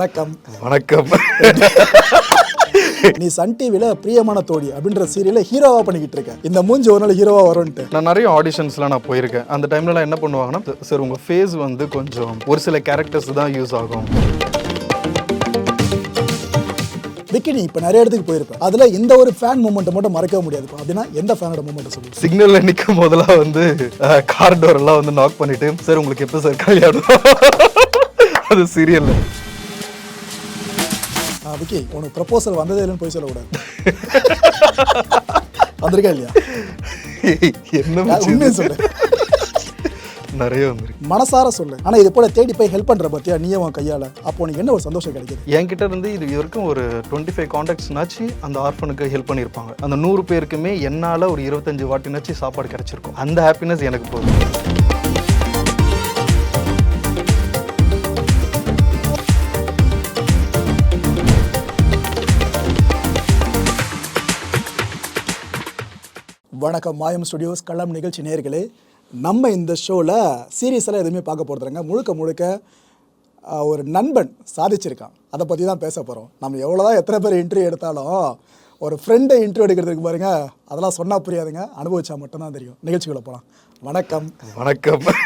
வணக்கம். வணக்கம். நீ சன் டிவில பிரியமான தோழி அப்படின்ற சீரியல ஹீரோவா பண்ணிக்கிட்டு இருக்க. இந்த மூஞ்சி ஒரு நாள் ஹீரோவா வரும்ன்ட்டு நான் நிறைய ஆடிஷன்ஸ்லாம் நான் போயிருக்கேன். அந்த டைம்லலாம் என்ன பண்ணுவாங்கன்னா சார் உங்கள் ஃபேஸ் வந்து கொஞ்சம் ஒரு சில கேரக்டர்ஸ் தான் யூஸ் ஆகும். விக்கி நீ இப்போ நிறைய இடத்துக்கு போயிருப்ப. அதுல இந்த ஒரு ஃபேன் மூமெண்ட் மட்டும் மறக்கவே முடியாது அப்படின்னா எந்த ஃபேனோட மூமெண்ட் சொல்லு? சிக்னலில் நிற்கும் போதெல்லாம் வந்து கார் டோர் எல்லாம் வந்து நாக் பண்ணிட்டு சார் உங்களுக்கு எப்போ சார் கல்யாணம்? அது சீரியல்ல விக்கி உனக்கு ப்ரப்போசல் வந்ததே இல்லைன்னு போய் சொல்லக்கூடாது. வந்திருக்கா இல்லையா? என்ன உண்மையை? சொல்லு நிறைய வந்துருக்கு. மனசார சொல்லு. ஆனா இது போல தேடி போய் ஹெல்ப் பண்ற பத்தியா நீயே உன் கையால? அப்போ உனக்கு என்ன ஒரு சந்தோஷம் கிடைக்குது? என்கிட்ட இருந்து இது வரைக்கும் ஒரு டுவெண்ட்டி ஃபைவ் காண்டாக்ட்ஸ்னாச்சு அந்த ஆர்ஃபனுக்கு ஹெல்ப் பண்ணியிருப்பாங்க. அந்த நூறு பேருக்குமே என்னால் ஒரு இருபத்தஞ்சு வாட்டினாச்சு சாப்பாடு கிடைச்சிருக்கும். அந்த ஹாப்பினஸ் எனக்கு போதும். வணக்கம். மாயம் ஸ்டுடியோஸ் களம் நிகழ்ச்சி நேர்களே நம்ம இந்த ஷோவில் சீரியஸ் எல்லாம் எதுவுமே பார்க்க போகிறதுங்க முழுக்க முழுக்க ஒரு நண்பன் சாதிச்சிருக்கான். அதை பற்றி தான் பேச போகிறோம் நம்ம எவ்வளோ தான் எத்தனை பேர் இன்டர்வியூ எடுத்தாலும் ஒரு ஃப்ரெண்டை இன்டர்வியூ எடுக்கிறதுக்கு பாருங்க அதெல்லாம் சொன்னால் புரியாதுங்க. அனுபவிச்சா மட்டும்தான் தெரியும். நிகழ்ச்சிக்குள்ளே போகலாம் வணக்கம். வணக்கம்.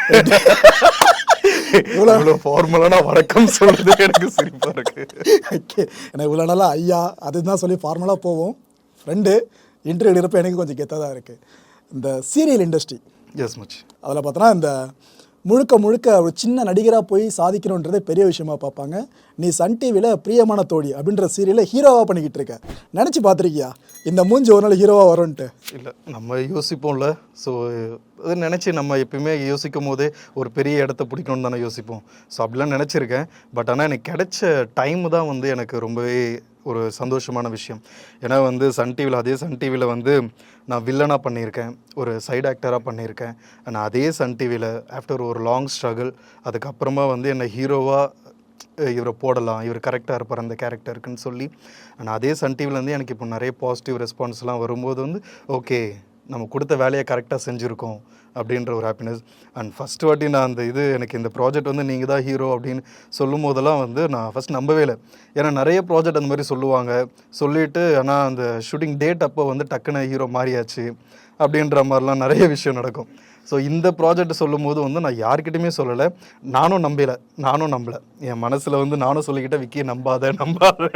இவ்வளோ ஃபார்மலான வணக்கம் சொல்றது எனக்கு சிரிப்பா இருக்கு. ஓகே இவ்வளோ நாளாக ஐயா அதுதான் சொல்லி ஃபார்மலாக போவோம். ஃப்ரெண்டு இன்டர்வியூ எடுக்கிறப்ப எனக்கு கொஞ்சம் கெத்தாக தான் இருக்குது இந்த சீரியல் இண்டஸ்ட்ரி. எஸ் மச் அதில் பார்த்தோன்னா இந்த முழுக்க முழுக்க ஒரு சின்ன நடிகராக போய் சாதிக்கணுன்றதே பெரிய விஷயமா பார்ப்பாங்க. நீ சன் டிவியில் பிரியமான தோழி அப்படின்ற சீரியலை ஹீரோவாக பண்ணிக்கிட்டு இருக்க. நினச்சி பார்த்துருக்கியா? இந்த மூஞ்சி ஒரு நாள் ஹீரோவாக வரும்ன்ட்டு. இல்லை நம்ம யோசிப்போம்ல. ஸோ அது நினச்சி நம்ம எப்பயுமே யோசிக்கும் போதே ஒரு பெரிய இடத்த பிடிக்கணும்னு தானே யோசிப்போம். ஸோ அப்படிலாம் நினச்சிருக்கேன். பட் ஆனால் எனக்கு கிடைச்ச டைம் தான் வந்து எனக்கு ரொம்பவே ஒரு சந்தோஷமான விஷயம். ஏன்னா வந்து சன் டிவியில் அதே சன் டிவியில் வந்து நான் வில்லனாக பண்ணியிருக்கேன். ஒரு சைடு ஆக்டராக பண்ணியிருக்கேன். நான் அதே சன் டிவியில் ஆஃப்டர் ஒரு லாங் ஸ்ட்ரகிள் அதுக்கப்புறமா வந்து என்னை ஹீரோவாக இவரை போடலாம். இவர் கரெக்டாக இருப்பார் அந்த கேரக்டருக்குன்னு சொல்லி. ஆனால் அதே சன் டிவிலேருந்து எனக்கு இப்போ நிறைய பாசிட்டிவ் ரெஸ்பான்ஸ்லாம் வரும்போது வந்து ஓகே நம்ம கொடுத்த வேலையை கரெக்டாக செஞ்சுருக்கோம். அப்படின்ற ஒரு ஹாப்பினஸ் அண்ட் ஃபஸ்ட் வாட்டி நான் அந்த இது எனக்கு இந்த ப்ராஜெக்ட் வந்து நீங்கள் தான் ஹீரோ அப்படின்னு சொல்லும் போதெல்லாம் வந்து நான் ஃபஸ்ட் நம்பவே இல்லை. ஏன்னா நிறைய ப்ராஜெக்ட் அந்த மாதிரி சொல்லுவாங்க. சொல்லிட்டு ஆனால் அந்த ஷூட்டிங் டேட் அப்போ வந்து டக்குன்னு ஹீரோ மாறியாச்சு அப்படின்ற மாதிரிலாம் நிறைய விஷயம் நடக்கும். ஸோ இந்த ப்ராஜெக்ட் சொல்லும்போது வந்து நான் யார்கிட்டையுமே சொல்லலை. நானும் நம்பலை. நானும் நம்பலை. என் மனசில் வந்து நானும் சொல்லிக்கிட்டேன் விக்கி நம்பாத நம்பாத.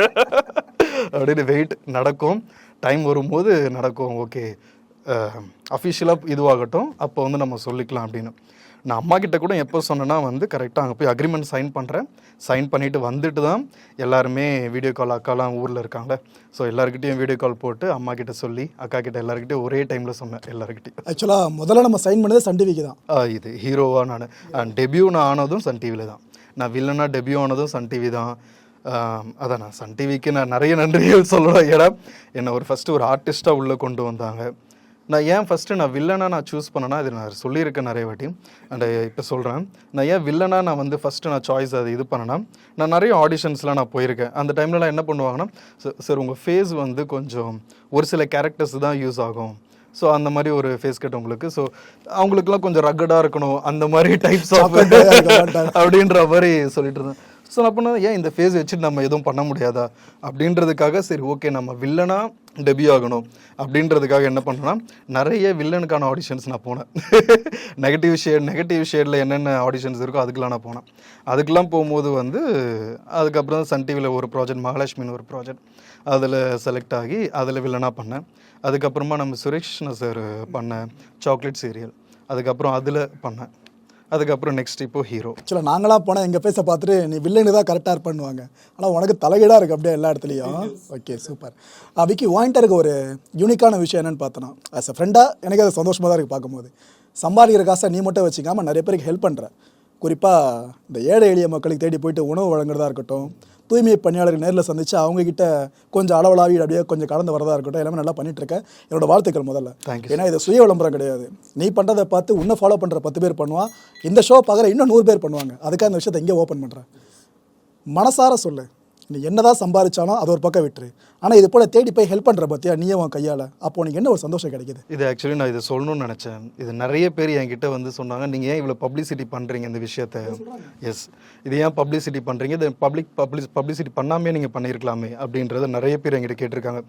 அப்படின்னு வெயிட் நடக்கும். டைம் வரும்போது நடக்கும். ஓகே அஃபிஷியலாக இதுவாகட்டும் அப்போ வந்து நம்ம சொல்லிக்கலாம் அப்படின்னு. நான் அம்மா கிட்ட கூட எப்போ சொன்னேன்னா வந்து கரெக்டாக அங்கே போய் அக்ரிமெண்ட் சைன் பண்ணுறேன் சைன் பண்ணிவிட்டு வந்துட்டு தான் எல்லாருமே வீடியோ கால் அக்காலாம் ஊரில் இருக்காங்களே ஸோ எல்லாருக்கிட்டையும் வீடியோ கால் போட்டு அம்மா கிட்ட சொல்லி அக்கா கிட்ட எல்லாருக்கிட்டையும் ஒரே டைமில் சொன்னேன் எல்லாருக்கிட்டையும் ஆக்சுவலாக முதல்ல நம்ம சைன் பண்ணதே சன் டிவிக்கு தான். இது ஹீரோவாக நான். டெபியூ நான் ஆனதும் சன் டிவியில் தான். நான் வில்லனா டெபியூ ஆனதும் சன் டிவி தான். அதான் நான் சன் டிவிக்கு நான் நிறைய நன்றிகள் சொல்லணும் ஏன்னா என்னை ஒரு ஃபஸ்ட்டு ஒரு ஆர்டிஸ்ட்டாக உள்ளே கொண்டு வந்தாங்க. நான் ஏன் ஃபஸ்ட்டு நான் வில்லனா நான் சூஸ் பண்ணேன்னா இது நான் சொல்லியிருக்கேன் நிறைய வாட்டி. அண்ட் இப்போ சொல்கிறேன் நான் ஏன் வில்லனா நான் வந்து ஃபஸ்ட்டு நான் சாய்ஸ் அது இது பண்ணேன்னா நான் நிறைய ஆடிஷன்ஸ்லாம் நான் போயிருக்கேன். அந்த டைம்லலாம் என்ன பண்ணுவாங்கன்னா சார் உங்கள் ஃபேஸ் வந்து கொஞ்சம் ஒரு சில கேரக்டர்ஸ் தான் யூஸ் ஆகும். ஸோ அந்த மாதிரி ஒரு ஃபேஸ் கட் உங்களுக்கு. ஸோ அவங்களுக்குலாம் கொஞ்சம் ரக்கடாக இருக்கணும். அந்த மாதிரி டைப்ஸ் ஆஃப். அப்படின்ற மாதிரி சொல்லிட்டு இருந்தேன். ஸோ நான் பண்ண ஏன் இந்த ஃபேஸ் வச்சுட்டு நம்ம எதுவும் பண்ண முடியாதா? அப்படின்றதுக்காக சரி ஓகே நம்ம வில்லனாக டெபியூ ஆகணும். அப்படின்றதுக்காக என்ன பண்ணேன்னா நிறைய வில்லனுக்கான ஆடிஷன்ஸ் நான் போனேன். நெகட்டிவ் ஷேட் நெகட்டிவ் ஷேடில் என்னென்ன ஆடிஷன்ஸ் இருக்கோ அதுக்கெலாம் நான் போனேன். அதுக்கெலாம் போகும்போது வந்து அதுக்கப்புறம் சன் டிவியில் ஒரு ப்ராஜெக்ட் மகாலட்சுமின்னு ஒரு ப்ராஜெக்ட் அதில் செலக்ட் ஆகி அதில் வில்லனாக பண்ணேன். அதுக்கப்புறமா நம்ம சுரேஷ் சார் பண்ண சாக்லேட் சீரியல் அதுக்கப்புறம் அதில் பண்ணேன். அதுக்கப்புறம் நெக்ஸ்ட் இப்போ ஹீரோ ஆக்சுவலாக நாங்களாம் போனால் எங்கள் ஃபேஸை பார்த்துட்டு நீ வில்லனு தான் கரெக்டாக பண்ணுவாங்க. ஆனால் உனக்கு தலைகீடாக இருக்குது அப்படியே எல்லா இடத்துலையும். ஓகே சூப்பர் விக்கி வாங்கிட்ட இருக்க ஒரு யூனிக்கான விஷயம் என்னன்னு பார்த்தோன்னா ஆஸ் அ ஃப்ரெண்டாக எனக்கு அது சந்தோஷமாக தான் இருக்குது பார்க்கும்போது. சம்பாதிக்கிற காசை நீ மட்டும் வச்சுக்காம நிறைய பேருக்கு ஹெல்ப் பண்ணுற குறிப்பாக இந்த ஏழை எளிய மக்களுக்கு தேடி போயிட்டு உணவு வழங்குறதா இருக்கட்டும் தூய்மை பணியாளர்கள் நேரில் சந்திச்சு அவங்க கிட்ட கொஞ்சம் அளவலாவி அப்படியே கொஞ்சம் கடந்து வரதா இருக்கட்டும் எல்லாமே நல்லா பண்ணிட்டு இருக்க என்னோட வாழ்த்துக்கள் முதல்ல. ஏன்னா இது சுய விளம்பரம் கிடையாது. நீ பண்ணுறதை பார்த்து உன்னை ஃபாலோ பண்ணுற பத்து பேர் பண்ணுவான் இந்த ஷோ பார்க்குற இன்னும் நூறு பேர் பண்ணுவாங்க. அதுக்காக இந்த விஷயத்தை இங்கே ஓப்பன் பண்ணுறேன் மனசார சொல்லு. நீ என்னதான் சம்பாதிச்சாலும் அது ஒரு பக்கம் விட்டுரு. ஆனால் இது போல் தேடி போய் ஹெல்ப் பண்ணுற பார்த்தியா நீயே உன் கையால். அப்போ உனக்கு என்ன ஒரு சந்தோஷம் கிடைக்குது? இது ஆக்சுவலி நான் இதை சொல்லணும்னு நினச்சேன். இது நிறைய பேர் என்கிட்ட வந்து சொன்னாங்க நீங்கள் ஏன் இவ்வளோ பப்ளிசிட்டி பண்ணுறீங்க இந்த விஷயத்த? எஸ் இது ஏன் பப்ளிசிட்டி பண்ணுறீங்க இது பப்ளிக் பப்ளிஸ் பப்ளிசிட்டி பண்ணாமே நீங்கள் பண்ணியிருக்கலாமே அப்படின்றத நிறைய பேர் என்கிட்ட கேட்டிருக்காங்க.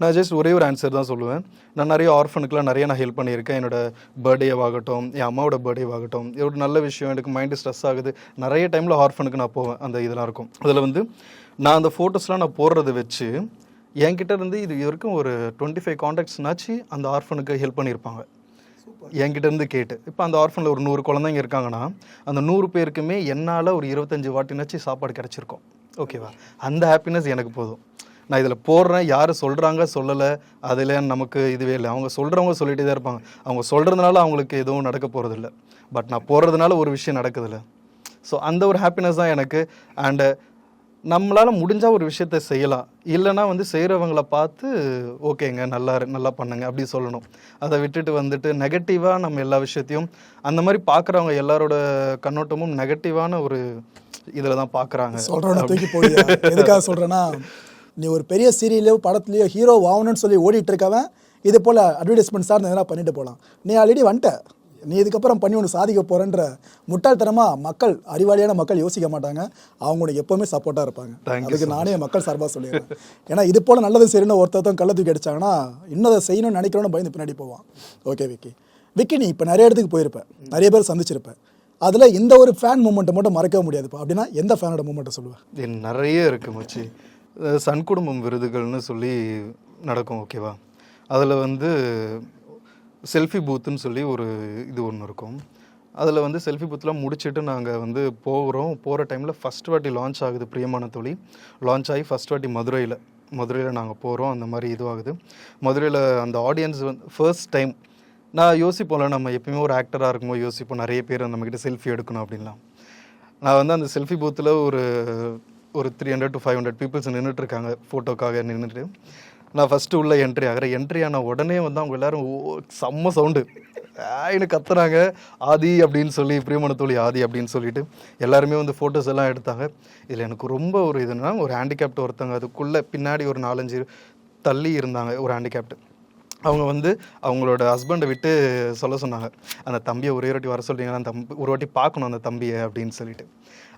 நான் ஜஸ்ட் ஒரே ஒரு ஆன்சர் தான் சொல்லுவேன். நான் நிறைய ஆர்ஃபனுக்குலாம் நிறைய நான் ஹெல்ப் பண்ணியிருக்கேன். என்னோட பர்த்டேவாகட்டும் என் அம்மாவோட பர்த்டேவாகட்டும் இது ஒரு நல்ல விஷயம். எனக்கு மைண்டு ஸ்ட்ரெஸ் ஆகுது. நிறைய டைமில் ஆர்ஃபனுக்கு நான் போவேன். அந்த இதெல்லாம் இருக்கும். அதில் வந்து நான் அந்த ஃபோட்டோஸ்லாம் நான் போடுறத வச்சு என்கிட்ட இருந்து இது வரைக்கும் ஒரு டுவெண்ட்டி ஃபைவ் காண்டாக்ட்ஸ்னாச்சு அந்த ஆர்ஃபனுக்கு ஹெல்ப் பண்ணியிருப்பாங்க. என்கிட்ட இருந்து கேட்டு. இப்போ அந்த ஆர்ஃபனில் ஒரு நூறு குழந்தைங்க இருக்காங்கன்னா அந்த நூறு பேருக்குமே என்னால் ஒரு இருபத்தஞ்சு வாட்டினாச்சு சாப்பாடு கிடச்சிருக்கும். ஓகேவா அந்த ஹாப்பினஸ் எனக்கு போதும். நான் இதில் போடுறேன் யார் சொல்கிறாங்க சொல்லலை அதில் நமக்கு இதுவே இல்லை. அவங்க சொல்கிறவங்க சொல்லிகிட்டே தான் இருப்பாங்க. அவங்க சொல்கிறதுனால அவங்களுக்கு எதுவும் நடக்க போகிறதில்ல பட் நான் போடுறதுனால ஒரு விஷயம் நடக்குதுல்ல. ஸோ அந்த ஒரு ஹாப்பினஸ் தான் எனக்கு. அண்டு நம்மளால் முடிஞ்சால் ஒரு விஷயத்த செய்யலாம். இல்லைன்னா வந்து செய்கிறவங்கள பார்த்து ஓகேங்க நல்லா நல்லா பண்ணுங்க அப்படி சொல்லணும். அதை விட்டுட்டு வந்துட்டு நெகட்டிவாக நம்ம எல்லா விஷயத்தையும் அந்த மாதிரி பார்க்குறவங்க எல்லாரோட கண்ணோட்டமும் நெகட்டிவான ஒரு இதில் தான் பார்க்குறாங்க. சொல்கிறவன தூக்கி போடியா எதுக்காக சொல்கிறேன்னா நீ ஒரு பெரிய சீரியலையோ படத்துலையோ ஹீரோ ஆகணும்னு சொல்லி ஓடிட்டு இருக்கவன் இது போல் அட்வர்டைஸ்மெண்ட் சார் எதனா பண்ணிட்டு போகலாம் நீ ஆல்ரெடி வந்துட்ட. நீ இதுக்கப்புறம் பண்ணி ஒன்று சாதிக்க போகிறேன்ற முட்டாள்தனமாக மக்கள் அறிவாளியான மக்கள் யோசிக்க மாட்டாங்க. அவங்க உனக்கு எப்போவுமே சப்போர்ட்டாக இருப்பாங்க. அதுக்கு நானே மக்கள் சார்பாக சொல்லிடுறேன். ஏன்னா இது போல் நல்லது செய்யணும் ஒருத்தர் கள்ள தூக்கி அடிச்சாங்கன்னா இன்னும் அதை செய்யணும்னு நினைக்கிறோன்னு பயந்து பின்னாடி போவான். ஓகே விக்கி விக்கி நீ இப்போ நிறைய இடத்துக்கு போயிருப்ப. நிறைய பேர் சந்திச்சிருப்ப. அதில் இந்த ஒரு ஃபேன் மூமெண்ட்டை மட்டும் மறக்கவே முடியாதுப்பா. அப்படின்னா எந்த ஃபேனோட மூமெண்ட்டை சொல்லுவேன் நிறைய இருக்கு மச்சி. சன் குடும்பம் விருதுகள்னு சொல்லி நடக்கும் ஓகேவா அதில் வந்து செல்ஃபி பூத்துன்னு சொல்லி ஒரு இது ஒன்று இருக்கும். அதில் வந்து செல்ஃபி பூத்தெலாம் முடிச்சுட்டு நாங்கள் வந்து போகிறோம் போகிற டைமில் ஃபஸ்ட் வாட்டி லான்ச் ஆகுது பிரியமான தொழி. லான்ச் ஆகி ஃபஸ்ட் வாட்டி மதுரையில். மதுரையில் நாங்கள் போகிறோம் அந்த மாதிரி இதுவாகுது. மதுரையில் அந்த ஆடியன்ஸ் வந்து ஃபர்ஸ்ட் டைம் நான் யோசிப்போம்ல நம்ம எப்பயுமே ஒரு ஆக்டராக இருக்கும்போது யோசிப்போம் நிறைய பேர் நம்மக்கிட்ட செல்ஃபி எடுக்கணும் அப்படின்லாம். நான் வந்து அந்த செல்ஃபி பூத்தில் ஒரு ஒரு three hundred to five hundred peoples நின்றுட்டுருக்காங்க ஃபோட்டோக்காக நின்றுட்டு நான் ஃபஸ்ட்டு உள்ள என்ட்ரி ஆகிறேன். என்ட்ரி ஆன உடனே வந்து அவங்க எல்லாரும் ஓ செம்ம சவுண்டு ஆயின்னு கத்துறாங்க. ஆதி அப்படின்னு சொல்லி பிரியமான தோழி ஆதி அப்படின்னு சொல்லிட்டு எல்லாருமே வந்து ஃபோட்டோஸ் எல்லாம் எடுத்தாங்க. இதில் எனக்கு ரொம்ப ஒரு இதுனா ஒரு ஹேண்டிகேப்ட் ஒருத்தவங்க அதுக்குள்ளே பின்னாடி ஒரு நாலஞ்சு தள்ளி இருந்தாங்க ஒரு ஹேண்டிகேப்ட் அவங்க வந்து அவங்களோட ஹஸ்பண்டை விட்டு சொல்ல சொன்னாங்க. அந்த தம்பியை ஒரே வாட்டி வர சொல்றீங்களா? அந்த தம்பி ஒரு வாட்டி பார்க்கணும் அந்த தம்பியை அப்படின்னு சொல்லிட்டு.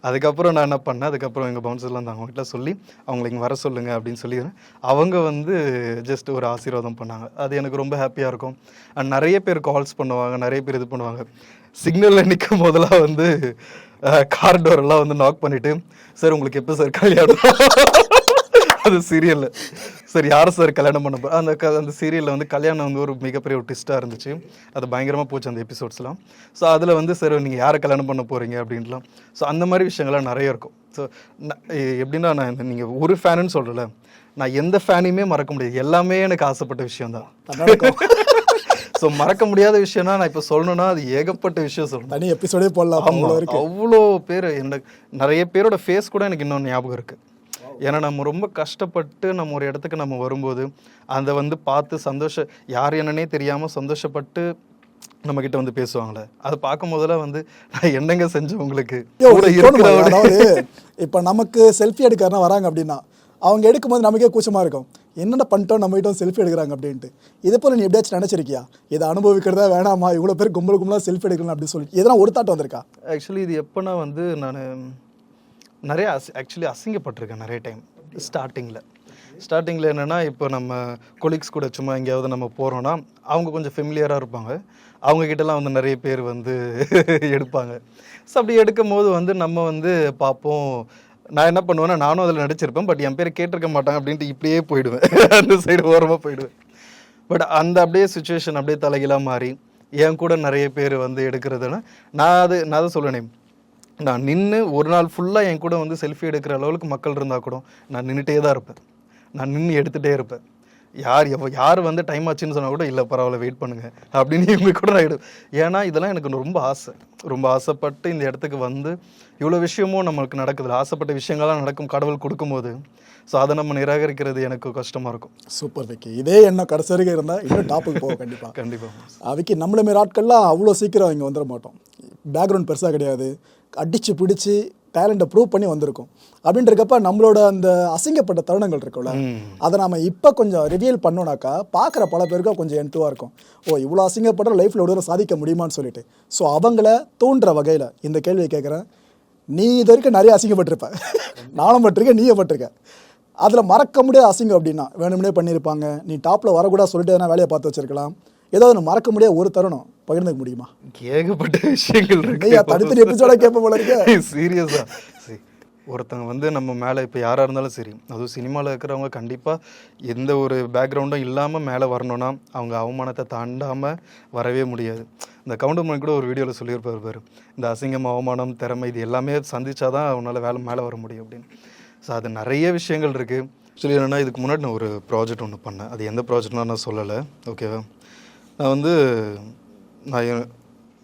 அதுக்கப்புறம் நான் என்ன பண்ணேன்? அதுக்கப்புறம் எங்கள் பவுன்சர்லாம் இருந்தாங்க அவங்க வீட்டில் சொல்லி அவங்களை இங்கே வர சொல்லுங்கள் அப்படின்னு சொல்லி அவங்க வந்து ஜஸ்ட் ஒரு ஆசீர்வாதம் பண்ணாங்க. அது எனக்கு ரொம்ப ஹாப்பியாக இருக்கும். அண்ட் நிறைய பேர் கால்ஸ் பண்ணுவாங்க நிறைய பேர் இது பண்ணுவாங்க. சிக்னலில் நிற்கும் போதெல்லாம் வந்து கார் டோரெல்லாம் வந்து நாக் பண்ணிவிட்டு சார் உங்களுக்கு எப்போ சார் கல்யாணம்? அது சீரியல்ல சார் யார் சார் கல்யாணம் பண்ண அந்த க- அந்த சீரியலில் வந்து கல்யாணம் வந்து ஒரு மிகப்பெரிய ஒரு ட்விஸ்ட்டாக இருந்துச்சு. அது பயங்கரமாக போச்சு அந்த எபிசோட்ஸ்லாம் ஸோ அதில் வந்து சார் நீங்கள் யாரை கல்யாணம் பண்ண போகிறீங்க அப்படின்லாம் ஸோ அந்த மாதிரி விஷயங்கள்லாம் நிறைய இருக்கும். ஸோ எப்படின்னா நான் நீங்கள் ஒரு ஃபேனுன்னு சொல்கிறல நான் எந்த ஃபேனையுமே மறக்க முடியாது. எல்லாமே எனக்கு ஆசைப்பட்ட விஷயம் தான். ஸோ மறக்க முடியாத விஷயம்னா நான் இப்போ சொல்லணும்னா அது ஏகப்பட்ட விஷயம் சொல்லணும். தனி எபிசோடே போடலாம் அவ்வளோ பேர் எனக்கு நிறைய பேரோட ஃபேஸ் கூட எனக்கு இன்னும் ஞாபகம் இருக்கு. ஏன்னா நம்ம ரொம்ப கஷ்டப்பட்டு நம்ம ஒரு இடத்துக்கு நம்ம வரும்போது அதை வந்து பார்த்து சந்தோஷ யார் என்னன்னே தெரியாம சந்தோஷப்பட்டு நம்ம கிட்ட வந்து பேசுவாங்களே. அதை பார்க்கும் போதெல்லாம் வந்து நான் என்னங்க செஞ்சேன் உங்களுக்கு? அதாவது இப்போ நமக்கு செல்ஃபி எடுக்கிறனா வராங்க அப்படின்னா அவங்க எடுக்கும்போது நமக்கே கூச்சமாக இருக்கும். என்னென்ன பண்ணிட்டோம் நம்ம கிட்ட செல்ஃபி எடுக்கிறாங்க அப்படின்ட்டு. இதே போல் நீ எப்படியாச்சும் நினச்சிருக்கியா? இதை அனுபவிக்கிறதா வேணாமா? இவ்வளோ பேர் கும்பல் கும்பலாக செல்ஃபி எடுக்கலாம் அப்படின்னு சொல்லி எதனா ஒரு தாட் வந்திருக்கா? ஆக்சுவலி இது எப்போனா வந்து நான் நிறைய அசி ஆக்சுவலி அசிங்கப்பட்டிருக்கேன் நிறைய டைம் ஸ்டார்டிங்கில் ஸ்டார்டிங்கில் என்னென்னா இப்போ நம்ம கொலீக்ஸ் கூட சும்மா எங்கேயாவது நம்ம போகிறோன்னா அவங்க கொஞ்சம் ஃபெமிலியராக இருப்பாங்க. அவங்கக்கிட்டலாம் வந்து நிறைய பேர் வந்து எடுப்பாங்க. ஸோ அப்படி எடுக்கும் போது வந்து நம்ம வந்து பார்ப்போம். நான் என்ன பண்ணுவேன்னா நானும் அதில் நடிச்சிருப்பேன். பட் என் பேர் கேட்டிருக்க மாட்டாங்க அப்படின்ட்டு இப்படியே போயிடுவேன். அந்த சைடு ஓரமாக போயிடுவேன். பட் அந்த அப்படியே சுச்சுவேஷன் அப்படியே தலைகீழாக மாறி என் கூட நிறைய பேர் வந்து எடுக்கிறதுனா நான் அது நான் தான் சொல்லுவேன் நான் நின்று ஒரு நாள் ஃபுல்லாக என் கூட வந்து செல்ஃபி எடுக்கிற அளவுக்கு மக்கள் இருந்தால் கூட நான் நின்றுட்டே தான் இருப்பேன். நான் நின்று எடுத்துகிட்டே இருப்பேன். யார் எவ்வளோ யார் வந்து டைம் ஆச்சுன்னு சொன்னால் கூட இல்லை பரவாயில்ல வெயிட் பண்ணுங்க. அப்படின்னு இவங்க கூட நான் எடு ஏன்னா இதெல்லாம் எனக்கு ரொம்ப ஆசை. ரொம்ப ஆசைப்பட்டு இந்த இடத்துக்கு வந்து இவ்வளோ விஷயமும் நம்மளுக்கு நடக்குது ஆசைப்பட்ட விஷயங்கள்லாம் நடக்கும் கடவுள் கொடுக்கும்போது. ஸோ அதை நம்ம நிராகரிக்கிறது எனக்கு கஷ்டமாக இருக்கும். சூப்பர் விக்கி. இதே எண்ணம் கடைசி வரைக்கும் இருந்தால் இன்னும் டாப்புக்கு போவோம் கண்டிப்பாக கண்டிப்பாக விக்கி நம்மள மாரி ஆட்கள்லாம் அவ்வளோ சீக்கிரம் இங்கே வந்துட மாட்டோம். பேக்ரவுண்ட் பெருசாக கிடையாது. அடித்து பிடிச்சி டேலண்ட்டை ப்ரூவ் பண்ணி வந்திருக்கோம். அப்படின்றக்கப்ப நம்மளோட அந்த அசிங்கப்பட்ட தருணங்கள் இருக்குல்ல அதை நாம இப்போ கொஞ்சம் ரிவியல் பண்ணோம்னாக்கா பார்க்குற பல பேருக்கும் கொஞ்சம் என்த்துவாக இருக்கும். ஓ இவ்வளோ அசிங்கப்படுற லைஃப்பில் ஒரு சாதிக்க முடியுமான்னு சொல்லிட்டு. ஸோ அவங்கள தூண்டுற வகையில் இந்த கேள்வியை கேட்குறேன் நீ இது வரைக்கும் நிறைய அசிங்கப்பட்டிருப்ப. நானும் பட்டிருக்கேன் நீயும் பட்டிருக்க. அதில் மறக்க முடியாத அசிங்கம் அப்படின்னா வேணும்னே பண்ணியிருப்பாங்க. நீ டாப்பில் வரக்கூடாது சொல்லிட்டு எதனா வேலையை பார்த்து வச்சிருக்கலாம். ஏதாவது ஒன்று மறக்க முடியாத ஒரு தருணம் பகிர்ந்துக்க முடியுமா? ஏகப்பட்ட விஷயங்கள் நீயா தனித்தனி எபிசோட கேட்ப போல இருக்க. சீரியஸா சரி ஒருத்தங்க வந்து நம்ம மேலே இப்போ யாராக இருந்தாலும் சரி அதுவும் சினிமாவில் இருக்கிறவங்க கண்டிப்பாக எந்த ஒரு பேக்ரவுண்டும் இல்லாமல் மேலே வரணும்னா அவங்க அவமானத்தை தாண்டாமல் வரவே முடியாது. இந்த கவுண்டமன் கூட ஒரு வீடியோவில் சொல்லியிருப்பார் பாரு இந்த அசிங்கம் அவமானம் திறமை இது எல்லாமே சந்திச்சாதான் அவனால் வேலை மேலே வர முடியும் அப்படின்னு. ஸோ அது நிறைய விஷயங்கள் இருக்குது ஆக்சுவலி என்னென்னா இதுக்கு முன்னாடி நான் ஒரு ப்ராஜெக்ட் ஒன்று பண்ணேன். அது எந்த ப்ராஜெக்ட்லாம் நான் சொல்லலை. ஓகேவா நான் வந்து நான் என்-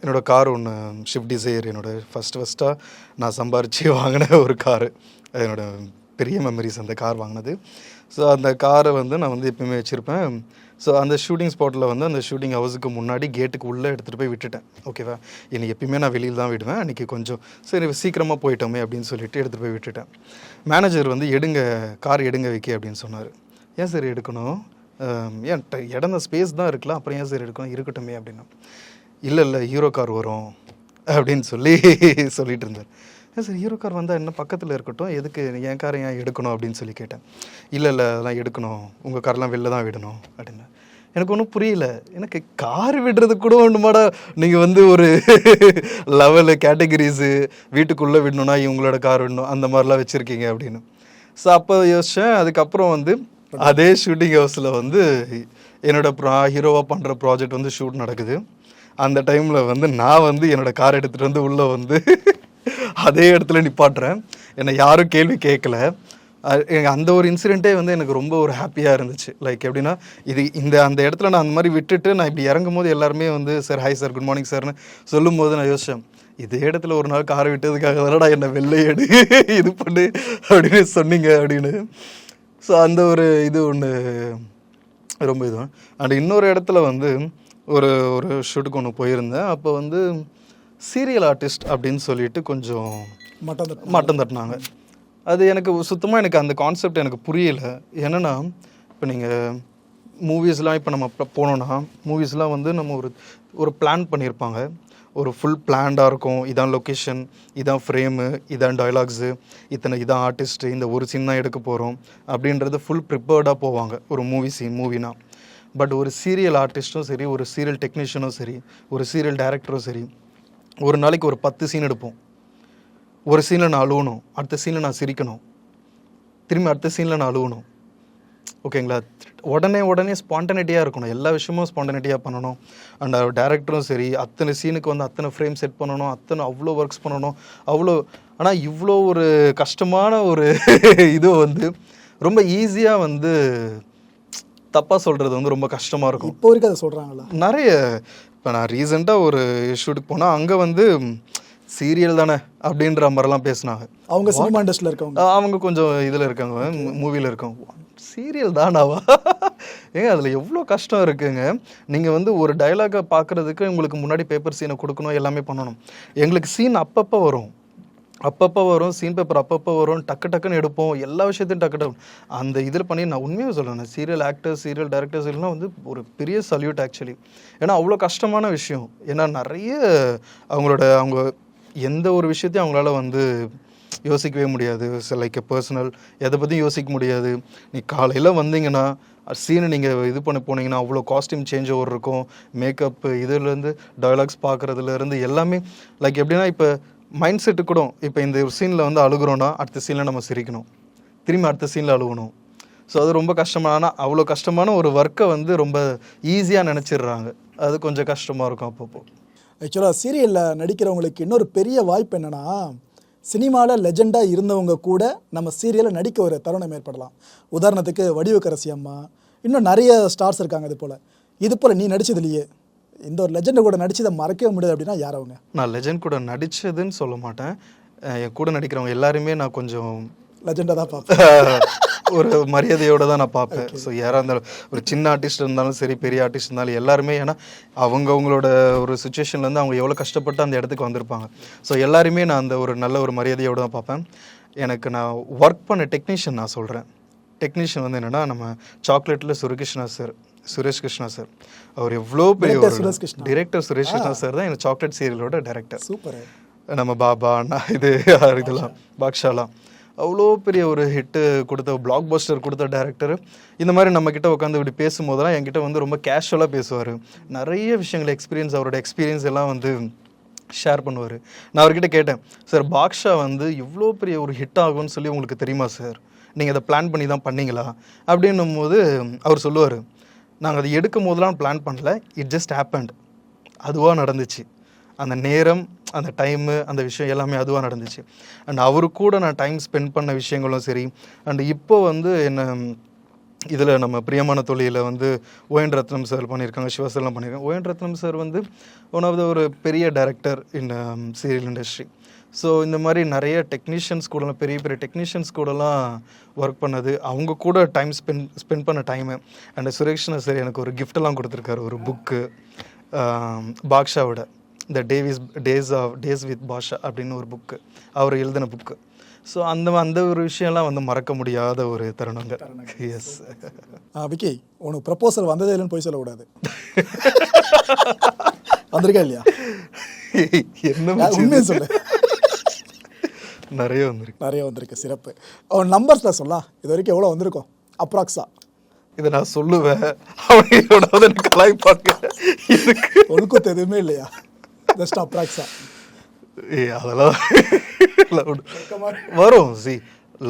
என்னோட கார் ஒன்று ஷிஃப்ட் டிசைர் என்னோட ஃபஸ்ட் ஃபஸ்ட்டாக நான் சம்பாரித்து வாங்கின ஒரு காரு. என்னோட பெரிய மெமரிஸ் அந்த கார் வாங்கினது. ஸோ அந்த காரை வந்து நான் வந்து எப்பயுமே வச்சுருப்பேன். ஸோ அந்த ஷூட்டிங் ஸ்பாட்டில் வந்து அந்த ஷூட்டிங் ஹவுஸுக்கு முன்னாடி கேட்டுக்கு உள்ளே எடுத்துகிட்டு போய் விட்டுட்டேன். ஓகேவா இன்றைக்கி எப்பயுமே நான் வெளியில் தான் விடுவேன். அன்றைக்கி கொஞ்சம் சரி சீக்கிரமாக போயிட்டோமே அப்படின்னு சொல்லிட்டு எடுத்துகிட்டு போய் விட்டுட்டேன். மேனேஜர் வந்து எடுங்க கார் எடுங்க வைக்க அப்படின்னு சொன்னார். ஏன் சார் எடுக்கணும்? ஏன் ட- இடம் ஸ்பேஸ் தான் இருக்கலாம் அப்புறம் ஏன் சார் எடுக்கணும் இருக்கட்டுமே அப்படின்னா. இல்லை இல்லை ஹீரோ கார் வரும் அப்படின்னு சொல்லி சொல்லிட்டு இருந்தார். ஏன் சார் ஹீரோ கார் வந்தால் என்ன பக்கத்தில் இருக்கட்டும் எதுக்கு என் காரை ஏன் எடுக்கணும் அப்படின்னு சொல்லி கேட்டேன். இல்லை இல்லை அதெல்லாம் எடுக்கணும். உங்கள் கார்லாம் வெளில தான் விடணும் அப்படின்னு எனக்கு ஒன்றும் புரியல. எனக்கு கார் விடுறது கூட ஒன்றுமாடா நீங்கள் வந்து ஒரு லெவலு கேட்டகரிஸு வீட்டுக்குள்ளே விடணும்னா இவங்களோட கார் விடணும். அந்த மாதிரிலாம் வச்சுருக்கீங்க அப்படின்னு. ஸோ அப்போ யோசித்தேன் அதுக்கப்புறம் வந்து அதே ஷூட்டிங் ஹவுஸில் வந்து என்னோட ப்ரா ஹீரோவாக பண்ணுற ப்ராஜெக்ட் வந்து ஷூட் நடக்குது. அந்த டைமில் வந்து நான் வந்து என்னோட கார் எடுத்துகிட்டு வந்து உள்ளே வந்து அதே இடத்துல நிப்பாட்டுறேன். என்னை யாரும் கேள்வி கேட்கல. அந்த ஒரு இன்சிடெண்ட்டே வந்து எனக்கு ரொம்ப ஒரு ஹாப்பியாக இருந்துச்சு. லைக் எப்படின்னா இது இந்த அந்த இடத்துல நான் அந்த மாதிரி விட்டுட்டு நான் இப்படி இறங்கும் போது எல்லாருமே வந்து sir hi sir good morning சார்னு சொல்லும்போது நான் யோசித்தேன் இதே இடத்துல ஒரு நாள் காரை விட்டதுக்காக தானடா என்னை வெள்ளை எடு இது பண்ணு அப்படின்னு சொன்னீங்க அப்படின்னு. ஸோ அந்த ஒரு இது ஒன்று ரொம்ப இதுவும் அண்ட் இன்னொரு இடத்துல வந்து ஒரு ஒரு ஷூட்டுக்கு ஒன்று போயிருந்தேன். அப்போ வந்து சீரியல் ஆர்டிஸ்ட் அப்படின்னு சொல்லிட்டு கொஞ்சம் மட்டம் தட்டு. மட்டம் தட்டினாங்க. அது எனக்கு சுத்தமாக எனக்கு அந்த கான்செப்ட் எனக்கு புரியல. என்னன்னா இப்போ நீங்கள் மூவிஸ்லாம் இப்போ நம்ம போனோன்னா மூவிஸ்லாம் வந்து நம்ம ஒரு ஒரு பிளான் பண்ணியிருப்பாங்க ஒரு ஃபுல் பிளான்டாக இருக்கும். இதான் லொக்கேஷன் இதான் ஃப்ரேமு இதான் டைலாக்ஸு இத்தனை இதான் ஆர்டிஸ்ட்டு இந்த ஒரு சீன் தான் எடுக்க போகிறோம் அப்படின்றது ஃபுல் ப்ரிப்பேர்டாக போவாங்க. ஒரு மூவி சீன் மூவினா பட் ஒரு சீரியல் ஆர்டிஸ்ட்டும் சரி ஒரு சீரியல் டெக்னீஷியனும் சரி ஒரு சீரியல் டேரக்டரும் சரி ஒரு நாளைக்கு ஒரு பத்து சீன் எடுப்போம். ஒரு சீனில் நான் அழுவணும் அடுத்த சீனில் நான் சிரிக்கணும். திரும்பி அடுத்த சீனில் நான் அழுவணும். ஓகேங்களா? உடனே உடனே ஸ்பான்டனிட்டியாக இருக்கணும். எல்லா விஷயமும் ஸ்பான்டனிட்டியாக பண்ணணும். அண்ட் டேரக்டரும் சரி அத்தனை சீனுக்கு வந்து அத்தனை ஃப்ரேம் செட் பண்ணணும். அத்தனை அவ்வளோ ஒர்க்ஸ் பண்ணணும். அவ்வளோ ஆனால் இவ்வளோ ஒரு கஷ்டமான ஒரு இது வந்து ரொம்ப ஈஸியாக வந்து தப்பாக சொல்கிறது வந்து ரொம்ப கஷ்டமாக இருக்கும். இப்போ வரைக்கும் அதை சொல்கிறாங்களா நிறைய இப்போ நான் ரீசெண்டாக ஒரு ஷூட்டுக்கு போனால் அங்கே வந்து சீரியல் தானே அப்படின்ற மாதிரிலாம் பேசினாங்க. அவங்க சினிமா இண்டஸ்ட்ரியில் இருக்கவங்க. அவங்க கொஞ்சம் இதில் இருக்காங்க மூவியில் இருக்காங்க சீரியல் தானாவா? ஏங்க அதில் எவ்வளோ கஷ்டம் இருக்குங்க. நீங்கள் வந்து ஒரு டைலாகை பார்க்குறதுக்கு உங்களுக்கு முன்னாடி பேப்பர் சீனை கொடுக்கணும் எல்லாமே பண்ணணும். எங்களுக்கு சீன் அப்பப்போ வரும். அப்பப்போ வரும் சீன் பேப்பர் அப்பப்போ வரும் டக்கு டக்குன்னு எடுப்போம் எல்லா விஷயத்தையும் டக்கு டக்கு அந்த இதில் பண்ணி நான் உண்மையாக சொல்கிறேன் சீரியல் ஆக்டர்ஸ் சீரியல் டேரக்டர்ஸ் எல்லாம் வந்து ஒரு பெரிய சல்யூட் ஆக்சுவலி ஏன்னா அவ்வளோ கஷ்டமான விஷயம். ஏன்னா நிறைய அவங்களோட அவங்க எந்த ஒரு விஷயத்தையும் அவங்களால வந்து யோசிக்கவே முடியாது. லைக் பர்சனல் எதை பற்றியும் யோசிக்க முடியாது. நீ காலையில் வந்தீங்கன்னா சீனை நீங்கள் இது பண்ண போனீங்கன்னா அவ்வளோ காஸ்டியூம் சேஞ்ச் ஓவர் இருக்கும். மேக்கப் இதுலேருந்து டைலாக்ஸ் பார்க்குறதுலேருந்து எல்லாமே லைக் எப்படின்னா இப்போ மைண்ட் செட்டு கூட இப்போ இந்த சீனில் வந்து அழுகுறோன்னா அடுத்த சீனில் நம்ம சிரிக்கணும். திரும்பி அடுத்த சீனில் அழுகணும். ஸோ அது ரொம்ப கஷ்டமான அவ்வளோ கஷ்டமான ஒரு ஒர்க்கை வந்து ரொம்ப ஈஸியாக நினச்சிடுறாங்க. அது கொஞ்சம் கஷ்டமாக இருக்கும் அப்பப்போ. ஆக்சுவலாக சீரியலில் நடிக்கிறவங்களுக்கு இன்னொரு பெரிய வாய்ப்பு என்னன்னா சினிமாவில் லெஜெண்டாக இருந்தவங்க கூட நம்ம சீரியலில் நடிக்க ஒரு தருணம் ஏற்படலாம். உதாரணத்துக்கு வடிவக்கரசி அம்மா இன்னும் நிறைய ஸ்டார்ஸ் இருக்காங்க இது போல். இது போல் நீ நடிச்சதுலையே இந்த ஒரு லெஜெண்டை கூட நடிச்சதை மறக்கவே முடியாது அப்படின்னா யார் அவங்க? நான் லெஜண்ட் கூட நடிச்சதுன்னு சொல்ல மாட்டேன். என் கூட நடிக்கிறவங்க எல்லாருமே நான் கொஞ்சம் லெஜெண்டாக தான் பார்ப்பேன். ஒரு மரியாதையோடு தான் நான் பார்ப்பேன். ஸோ யாராக இருந்தாலும் ஒரு சின்ன ஆர்டிஸ்ட் இருந்தாலும் சரி பெரிய ஆர்டிஸ்ட் இருந்தாலும் எல்லாருமே ஏன்னா அவங்க அவங்களோட ஒரு சுச்சுவேஷன்லேருந்து அவங்க எவ்வளோ கஷ்டப்பட்டு அந்த இடத்துக்கு வந்திருப்பாங்க. ஸோ எல்லாருமே நான் அந்த ஒரு நல்ல ஒரு மரியாதையோடு தான் பார்ப்பேன். எனக்கு நான் ஒர்க் பண்ண டெக்னீஷியன் நான் சொல்கிறேன் டெக்னீஷியன் வந்து என்னென்னா நம்ம சாக்லேட்டில் சுரகிருஷ்ணா சார் சுரேஷ் கிருஷ்ணா சார் அவர் எவ்வளோ பெரிய ஒரு. டிரெக்டர் சுரேஷ் கிருஷ்ணா சார் தான் எனக்கு சாக்லேட் சீரியலோட டைரக்டர் சூப்பர். நம்ம பாபா அண்ணா இது இதெல்லாம் பாக்ஷாலாம். அவ்வளோ பெரிய ஒரு ஹிட்டு கொடுத்த பிளாக் பஸ்டர் கொடுத்த டேரக்டர் இந்த மாதிரி நம்மக்கிட்ட உட்காந்து இப்படி பேசும்போதெல்லாம் என்கிட்ட வந்து ரொம்ப கேஷுவலாக பேசுவார். நிறைய விஷயங்கள் எக்ஸ்பீரியன்ஸ் அவரோட எக்ஸ்பீரியன்ஸ் எல்லாம் வந்து ஷேர் பண்ணுவார். நான் அவர்கிட்ட கேட்டேன் சார் பாக்ஷா வந்து இவ்வளோ பெரிய ஒரு ஹிட் ஆகும்னு சொல்லி உங்களுக்கு தெரியுமா சார் நீங்கள் அதை பிளான் பண்ணி தான் பண்ணீங்களா? அப்படின்னும் போது அவர் சொல்லுவார் நாங்கள் அதை எடுக்கும் போதெல்லாம் பிளான் பண்ணல. இட் ஜஸ்ட் ஹேப்பண்ட் அதுவாக நடந்துச்சு. அந்த நேரம் அந்த டைமு அந்த விஷயம் எல்லாமே அதுவாக நடந்துச்சு. அண்ட் அவரு கூட நான் டைம் ஸ்பெண்ட் பண்ண விஷயங்களும் சரி அண்ட் இப்போ வந்து என்ன இதில் நம்ம பிரியமான தொழிலில் வந்து ஓஎன் ரத்னம் சார் பண்ணியிருக்காங்க சிவசெல்லாம் பண்ணியிருக்காங்க ஓஎன் ரத்னம் சார் வந்து ஒன் ஆஃப் த ஒரு பெரிய director in serial industry so இந்த மாதிரி நிறைய டெக்னீஷியன்ஸ் கூடலாம் பெரிய பெரிய டெக்னீஷியன்ஸ் கூடலாம் ஒர்க் பண்ணது. அவங்க கூட டைம் ஸ்பெண்ட் ஸ்பெண்ட் பண்ண டைமு அண்ட் சுரேஷ்னா சார் எனக்கு ஒரு கிஃப்டெல்லாம் கொடுத்துருக்காரு ஒரு புக்கு um, பாக்ஷாவோட. இந்த days days of days with Basha அப்படின்னு ஒரு புக்கு அவர் எழுதின புக்கு ஸோ அந்த அந்த ஒரு விஷயம்லாம் வந்து மறக்க முடியாத ஒரு தருணங்கள். எஸ் விக்கி உனக்கு ப்ரப்போசல் வந்ததே இல்லைன்னு போய் சொல்லக்கூடாது. வந்திருக்கா இல்லையா? என்ன உண்மையை சொல்லு. நிறைய வந்திருக்கு. நிறைய வந்திருக்கு சிறப்பு. அவன் நம்பர்ஸில் சொல்லலாம். இது வரைக்கும் எவ்வளோ வந்திருக்கும்? அப்ராக்ஸா இதை நான் சொல்லுவேன். எனக்கு கலாய்ப்பாங்க. இதுக்கு ஒழுக்கத்து எதுவுமே இல்லையா? ஜஸ்ட் அப்ராக்ஸா ஏய் அதெல்லாம் லவ் வரும் சி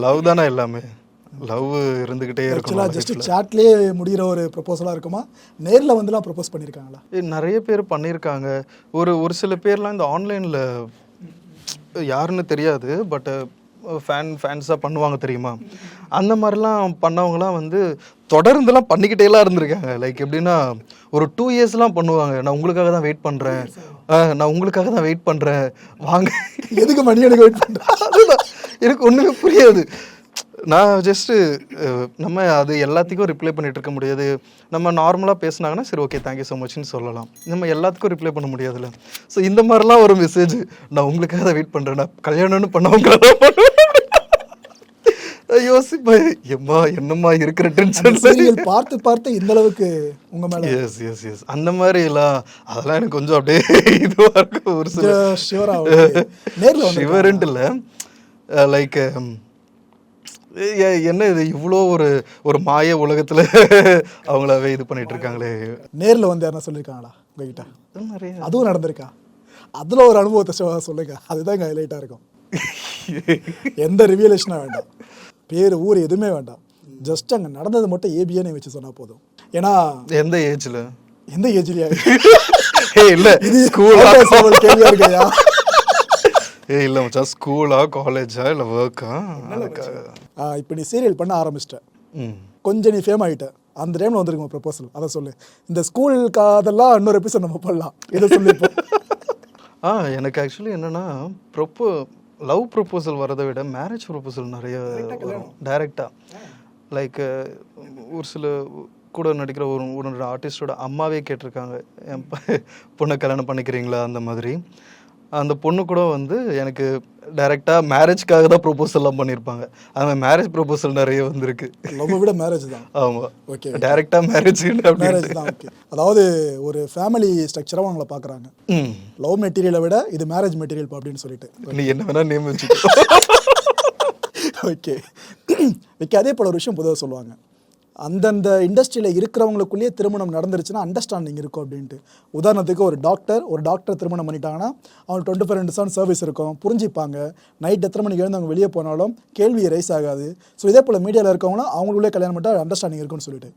லவ் தானே எல்லாமே. லவ் இருந்துக்கிட்டே ஆக்சுவலாக இருக்கணும் ஜஸ்ட் சாட்லேயே முடிகிற ஒரு ப்ரப்போசலாக இருக்குமா? நேரில் வந்துலாம் ப்ரப்போஸ் பண்ணியிருக்காங்களா நிறைய பேர் பண்ணியிருக்காங்க ஒரு ஒரு சில பேர்லாம் இந்த ஆன்லைனில் யாருன்னு தெரியாது பட் ஃபேன் ஃபேன்ஸாக பண்ணுவாங்க தெரியுமா? அந்த மாதிரிலாம் பண்ணவங்கலாம் வந்து தொடர்ந்துலாம் பண்ணிக்கிட்டேலாம் இருந்திருக்காங்க. லைக் எப்படின்னா ஒரு டூ இயர்ஸ்லாம் பண்ணுவாங்க. நான் உங்களுக்காக தான் வெயிட் பண்ணுறேன் நான் உங்களுக்காக தான் வெயிட் பண்ணுறேன் வாங்க. எதுக்கு மணி எனக்கு வெயிட் பண்ணுறேன் அதுதான். எனக்கு ஒன்றுமே புரியாது. நான் ஜஸ்ட்டு நம்ம அது எல்லாத்துக்கும் ரிப்ளை பண்ணிட்டு இருக்க முடியாது. நம்ம நார்மலாக பேசுனாங்கன்னா சரி ஓகே தேங்க்யூ ஸோ மச்னு சொல்லலாம். நம்ம எல்லாத்துக்கும் ரிப்ளை பண்ண முடியாதுல்ல. ஸோ இந்த மாதிரிலாம் ஒரு மெசேஜ் நான் உங்களுக்காக தான் வெயிட் பண்ணுறேன் நான் கல்யாணம்னு பண்ணவங்க யோசிப்பேன். எம்மா என்னம்மா இருக்கிற டென்ஷன் சீரியல் பார்த்து பார்த்து இந்த அளவுக்கு உங்கள் மேலே எஸ் எஸ் எஸ் அந்த மாதிரிலாம் அதெல்லாம் எனக்கு கொஞ்சம் அப்படியே இதுவாக இருக்கும் ஒரு சில. ஷிவராக நேரில் ஷிவரண்ட் இல்லை. லைக் என்ன இது? இவ்வளோ ஒரு ஒரு மாய உலகத்தில் அவங்களாவே இது பண்ணிட்டு இருக்காங்களே. நேரில் வந்து யாரா சொல்லியிருக்காங்களா உங்ககிட்ட? நிறைய. அதுவும் நடந்திருக்கா? அதில் ஒரு அனுபவத்தை சொல்லுங்க. அதுதான் இங்கே ஹைலைட்டாக இருக்கும். எந்த ரிவியலேஷனும் வேண்டாம். பேர் ஊர் எதுவுமே வேண்டாம். ஜஸ்ட் அங்கே நடந்தது மட்டும் ஏபிஏன்னு வச்சு சொன்னால் போதும். ஏன்னா எந்த ஏஜ்ல எந்த ஏஜ்லையா இல்ல. இது ஸ்கூலா கேள்வியா இருக்கையா? ஏ இல்ல மச்சான். ஸ்கூலா காலேஜா இல்ல ஒர்க்கா இப்போ நீ சீரியல் பண்ண ஆரம்பிச்சிட்ட. கொஞ்சம் நீ ஃபேம் ஆகிட்ட அந்த டைமில் வந்திருக்கும் ப்ரப்போசல் அதை சொல்லு. இந்த ஸ்கூல் காதெல்லாம் இன்னொரு எபிசோட் நம்ம பண்ணலாம் இதை சொல்லிப்போம் ஆ எனக்கு ஆக்சுவலி என்னன்னா ப்ரொப்போ லவ் ப்ரொப்போசல் வரதை விட மேரேஜ் ப்ரொப்போசல் நிறைய வரும். டைரெக்டாக லைக் ஒரு சில கூட நடிக்கிற ஒரு ஒரு ஆர்டிஸ்டோட அம்மாவே கேட்டிருக்காங்க. என் பொண்ணை கல்யாணம் பண்ணிக்கிறீங்களா? அந்த மாதிரி. அந்த பொண்ணு கூட வந்து எனக்கு டைரெக்டாக மேரேஜ்க்காக தான் ப்ரொப்போசல்லாம் பண்ணியிருப்பாங்க அந்த மேரேஜ் ப்ரொப்போசல் நிறைய வந்திருக்கு. லவ் விட மேரேஜ் தான். ஆமாம் ஓகே டைரெக்டாக மேரேஜ் மேரேஜ் தான் ஓகே அதாவது ஒரு ஃபேமிலி ஸ்ட்ரக்சராக அவங்கள பார்க்குறாங்க லவ் மெட்டீரியலை விட இது மேரேஜ் மெட்டீரியல் அப்படின்னு சொல்லிட்டு. நீ என்ன வேணா நேம் வச்சுக்கோ. ஓகே விக்கி அதே போல ஒரு விஷயம் பொதுவாக சொல்லுவாங்க. அந்தந்த இண்டஸ்ட்ரியில் இருக்கிறவங்களுக்குள்ளேயே திருமணம் நடந்துருச்சுன்னா அண்டர்ஸ்டாண்டிங் இருக்கும் அப்படின்ட்டு. உதாரணத்துக்கு ஒரு டாக்டர் ஒரு டாக்டர் திருமணம் பண்ணிட்டாங்கன்னா அவங்க twenty four into seven service இருக்கும். புரிஞ்சுப்பாங்க. நைட் எத்தனை மணிக்கு எழுந்து அவங்க வெளியே போனாலும் கேள்வி ரைஸ் ஆகாது. ஸோ இதே போல் மீடியாவில் இருக்கவங்களும் அவங்களுக்குள்ளே கல்யாணம் பண்ணிட்டு அண்டர்ஸ்டாண்டிங் இருக்கும்னு சொல்லிட்டு.